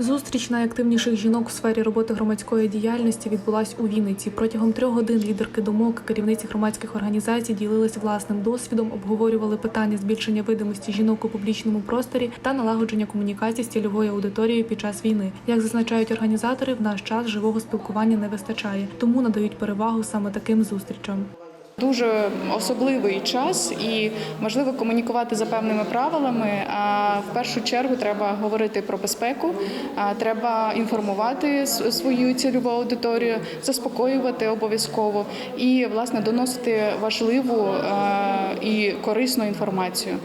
Зустріч найактивніших жінок в сфері роботи громадської діяльності відбулась у Вінниці. Протягом трьох годин лідерки думок, керівниці громадських організацій ділились власним досвідом, обговорювали питання збільшення видимості жінок у публічному просторі та налагодження комунікації з цільовою аудиторією під час війни. Як зазначають організатори, в наш час живого спілкування не вистачає, тому надають перевагу саме таким зустрічам. Дуже особливий час і можливо комунікувати за певними правилами. А в першу чергу треба говорити про безпеку, треба інформувати свою цільову аудиторію, заспокоювати обов'язково і власне доносити важливу і корисну інформацію.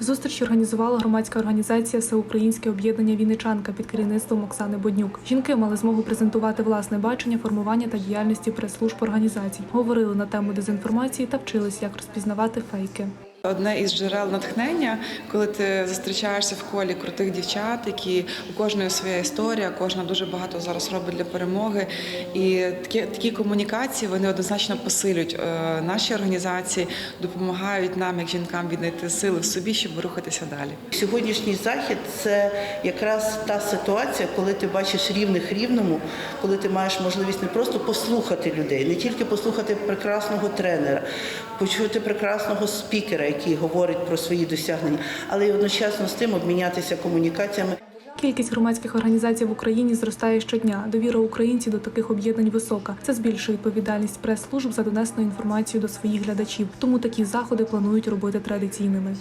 Зустріч організувала громадська організація Всеукраїнське об'єднання Вінничанка під керівництвом Оксани Боднюк. Жінки мали змогу презентувати власне бачення формування та діяльності прес-служб організацій, говорили на тему дезінформації та вчились, як розпізнавати фейки. Одне із джерел натхнення, коли ти зустрічаєшся в колі крутих дівчат, які у кожної своя історія, кожна дуже багато зараз робить для перемоги. І такі, такі комунікації вони однозначно посилюють е, наші організації, допомагають нам, як жінкам, віднайти сили в собі, щоб рухатися далі. Сьогоднішній захід це якраз та ситуація, коли ти бачиш рівних рівному, коли ти маєш можливість не просто послухати людей, не тільки послухати прекрасного тренера, почути прекрасного спікера, який говорить про свої досягнення, але й одночасно з тим обмінятися комунікаціями. Кількість громадських організацій в Україні зростає щодня. Довіра українців до таких об'єднань висока. Це збільшує відповідальність прес-служб за донесену інформацію до своїх глядачів. Тому такі заходи планують робити традиційними.